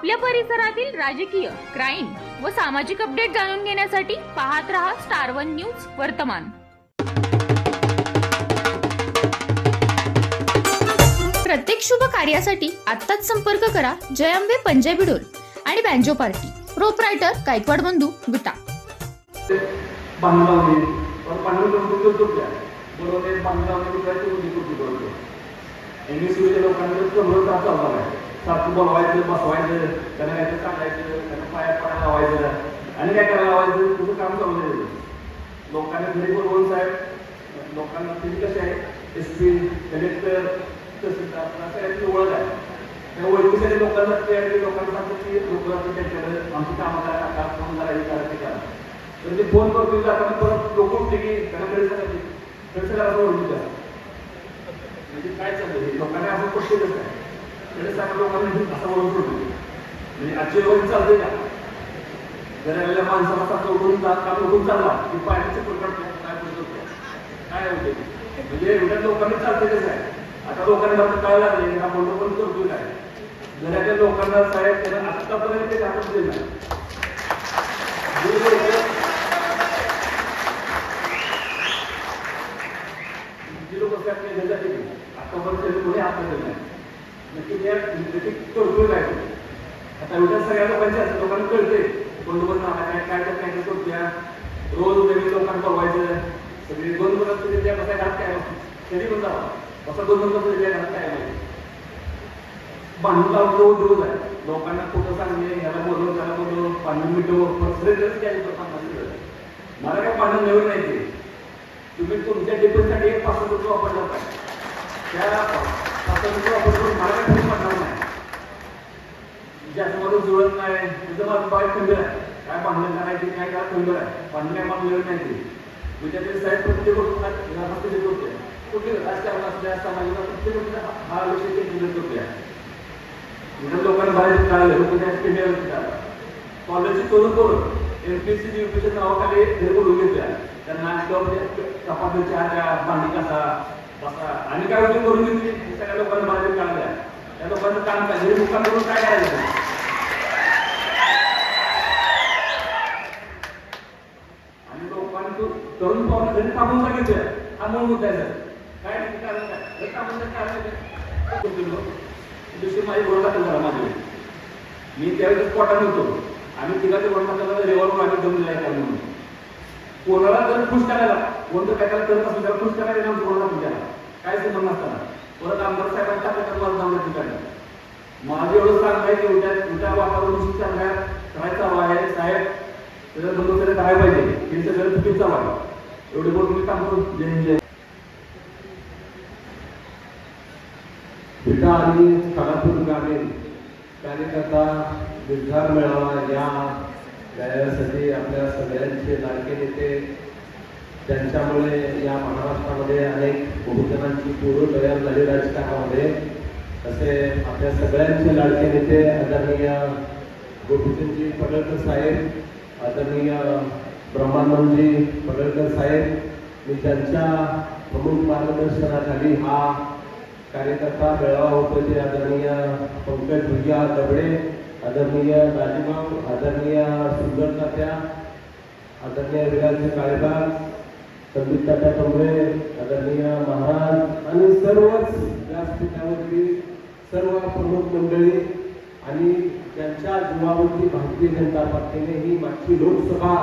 आपल्या परिसरातील राजकीय क्राईम व सामाजिक अपडेट जाणून घेण्यासाठी पाहत रहा स्टार वन न्यूज वर्तमान. प्रत्येक शुभ कार्यासाठी आत्ताच संपर्क करा जयंबे पंजाबी डोल आणि बँजो पार्टी. प्रोपरायटर गायकवाड बंधू विटा बांधून कमर सारखं बोलवायचं बसवायचं त्यांना काहीतरी सांगायचं त्यांना पाया पाया लावायचं आणि काय करायला लावायचं तुझं काम चालू द्यायचं लोकांना घरी बोलवून साहेब लोकांना तुम्ही कसे आहे एस पी कलेक्टर तहसीलदार असं याची ओळख आहे त्या ओळखीसाठी लोकांना ते लोकांना सांगतात की लोक त्यांच्याकडे आमची कामं करा का फोन करा हे करा ते करा तर ते फोन करतो जाताना परत लोक उठले की त्यांना गरज करायची गरज करायला ओळखीचा म्हणजे काय चाललं हे? लोकांना असं पटतेच आहे त्याने सांगा लोकांना असं ओळख होतो. म्हणजे आजची ओळख चालते का घरातल्या माणसाला सारखं उठून जा काम उठून चालला की पाण्याचे पडतो काय पडतो काय होते म्हणजे एवढ्या लोकांनी चालते कसं आहे आता लोकांना फक्त काय लागले हा मोठं पण करतोय काय? घरातल्या लोकांना साहेब त्यांना आत्तापर्यंत ते दाखवत दिलं जे जी लोक आत्तापर्यंत कोणी हात धरला. नाही त्या नक्की करतोय काय? आता एवढ्या सगळ्या लोकांच्या असं लोकांना कळते कोण दोन नाव काय काय काय काय करतोय रोज नवीन लोकांना बघायचं सगळे दोन मुलं तुझे त्या बसाय घात काय कधी पण जावा. बसा दोन मुलं त्या घात काय माहिती बांधून लावून रोज उद्योग आहे लोकांना कुठं सांगणे ह्याला बोलव त्याला बोलव पाणी मिटव फ्रस्ट्रेटच काय मला काय पाणी नवीन नाही ते. तुम्ही तुमच्या डिफेन्ससाठी एक पाच रुपये वापरला पाहिजे. त्या आता रुपये वापरून मला काय फरक नाही नाही ज्याच्यामध्ये जुळत नाही तुझं माझं पाय खंड आहे काय बांधलं का नाही ते काय काय खंड आहे बांधणं काय मला नाही ते विद्यार्थी साहेब प्रत्येक गोष्ट प्रत्येक गोष्ट आहे कुठे राजकारण असल्या समाजाला प्रत्येक गोष्ट हा विषय ते दिलं होते इथं लोकांना बाहेर कळालं लोक त्या केंद्रावर कॉलेजची तरुण करून एम पी सी युपीच्या नावाखाली हे घेतल्या त्यांना चपातीच्या त्या कसा बसा. आणि काय होती करून घेतली सगळ्या लोकांना माझे काम द्या. त्या लोकांचं काम काय? हे मुक्काम करून काय करायचं आणि लोकांनी तो तरुण पाहून घरी थांबून सांगितलं. हा मूळ मुद्दा आहे सर. काय नाही कारण काय? घरी थांबून काय दिवशी माझी गोळा दाखल झाला माझी. मी त्यावेळेस पोटात होतो. आम्ही तिघाचे गोळा दाखल रेवॉल्वर आम्ही दम दिला आहे म्हणून कोणाला जर खुश करायला कोणतं काय करायला करत असेल त्याला खुश करायला आमचं कोणाला विचारा काय संबंध नसताना परत आमदार साहेबांनी टाकलं मला जाऊन ठिकाणी माझं एवढं सांगाय की उद्या उद्या वातावरण चांगल्या करायचा हवा आहे साहेब. त्याचा बंदोबस्त काय पाहिजे. हे सगळं चुकीचं चालू आहे. एवढे बोलून मी सांगतो जय जय विटा आणि खानापूर ग्रामीण कार्यकर्ता निर्धार मिळावा या कार्यासाठी आपल्या सगळ्यांचे लाडके नेते त्यांच्यामुळे या महाराष्ट्रामध्ये अनेक बहुजनांची पूर्व तयार झाली राजकारणामध्ये. असे आपल्या सगळ्यांचे लाडके नेते आदरणीय गोपीचंदजी पडळकर साहेब आदरणीय ब्रह्मानंदजी पडळकर साहेब मी त्यांच्या प्रमुख मार्गदर्शनाखाली हा कार्यकर्ता मेळावा होतो जे आदरणीय पंकज भुजिया दबडे आदरणीय राजभाऊ आदरणीय सुंदर तात्या आदरणीय विराज काळेबाग संदीप तात्या टोंबरे आदरणीय महाराज आणि सर्वच व्यासपीठावरती सर्व प्रमुख मंडळी आणि त्यांच्या जीवावरती भारतीय जनता पार्टीने ही मागची लोकसभा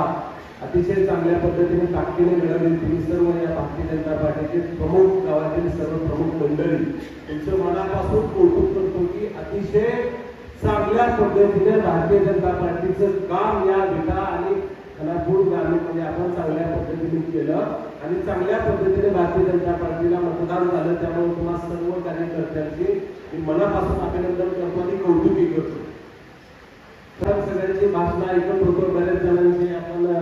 अतिशय चांगल्या पद्धतीने ताकदीने मिळवली. तुम्ही सर्व या भारतीय जनता पार्टीचे प्रमुख गावातील सर्व प्रमुख मंडळी तुमचं मनापासून कौतुक करतो की अतिशय चांगल्या पद्धतीने भारतीय जनता पार्टीचं काम या विटा आणि कलापूर ग्रामीणमध्ये आपण चांगल्या पद्धतीने केलं आणि चांगल्या पद्धतीने भारतीय जनता पार्टीला मतदान झालं. त्यामुळे तुम्हाला सर्व कार्यकर्त्यांची मी मनापासून अभिनंदन करतो आणि कौतुकी करतो. तर सगळ्यांची भाषणं ऐकत होतो. बऱ्याच जणांची आपण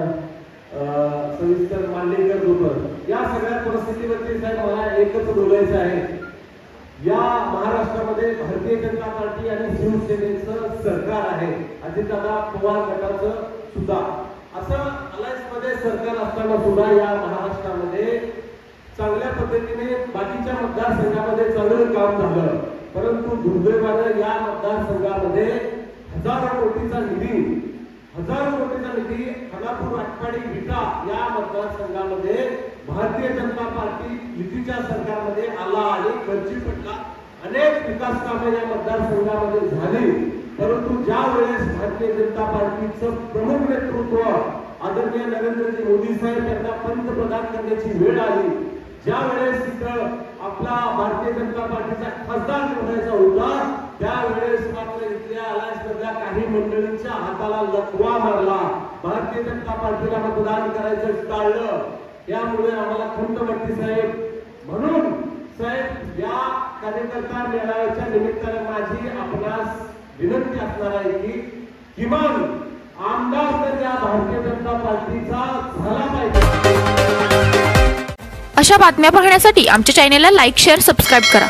अं, सविस्तर मांडणी करत होतो या सगळ्या परिस्थितीवरती साहेब मला एकच बोलायचं आहे. या महाराष्ट्रामध्ये भारतीय जनता पार्टी आणि शिवसेनेचं सरकार आहे. अजितदादा पवार गटाचं सुद्धा. असं अलायन्समध्ये सरकार असताना सुद्धा या महाराष्ट्रामध्ये चांगल्या पद्धतीने बाकीच्या मतदारसंघामध्ये चांगलं काम झालं. परंतु दुर्दैवानं या मतदारसंघामध्ये हजारो कोटीचा निधी हजारो कोटीचा निधी खानापूर आटपाडी विटा या मतदारसंघामध्ये भारतीय जनता पार्टी युतीच्या सरकारमध्ये आला आणि खर्ची पडला. अनेक विकास कामे या मतदारसंघामध्ये झाली. परंतु ज्या वेळेस भारतीय जनता पार्टीचं प्रमुख नेतृत्व आदरणीय नरेंद्रजी मोदी साहेब यांना पंतप्रधान करण्याची वेळ आली ज्या वेळेस तिथं आपला भारतीय जनता पार्टीचा खासदार निवडायचा होता त्यावेळेस मात्र इथल्या अलायन्स काही मंडळींच्या हाताला लकवा मारला. भारतीय जनता पार्टीला मतदान करायचं टाळलं. त्यामुळे आम्हाला खंत वाटते साहेब म्हणून साहेब या कार्यकर्ता मेळाव्याच्या निमित्ताने माझी आपणास विनंती असणार आहे की किमान आमदार तर या भारतीय जनता पार्टीचा झाला पाहिजे. अशा बातम्या पाहण्यासाठी आमच्या चॅनेलला लाईक शेअर सबस्क्राईब करा.